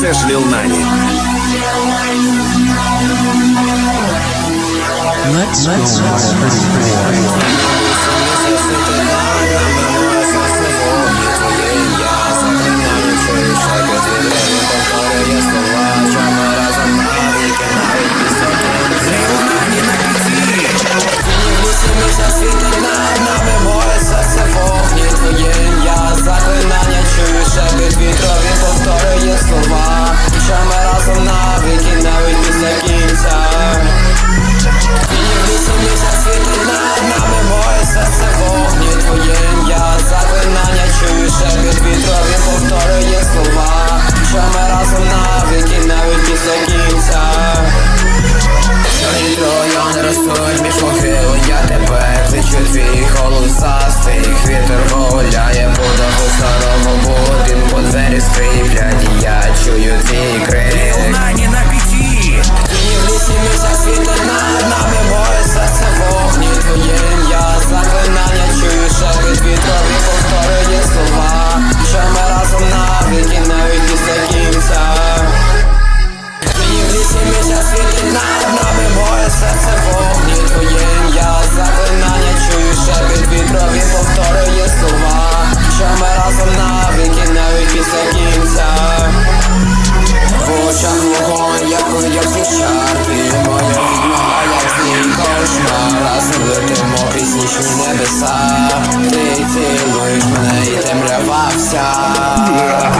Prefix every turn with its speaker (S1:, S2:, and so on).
S1: Це ж Ліл Нані.
S2: Let's go.
S3: Заклинання ростуть між могил Я тебе кличу твій голосастий Вітер гуляє по даху старого будинку. Двері скриплять і я чую твій крик.
S1: Нані на піті.
S3: Тіні в лісі місяць світить над нами Моє серце вогні. Твоє ім'я заклинання чую шепіт вітрові повторює слова. Що ми разом навіки навіть після кінця Тіні в лісі місяць світить над Моє серце вогні Твоє ім'я заклинання чую шепіт вітрові повторює слова Що ми разом навіки навіть після кінця. В очах вогонь, як як чар Ти моя відьма, як злий кошмар Разом летимо крізь нічні небеса. Ти цілуєш мене і темрява вся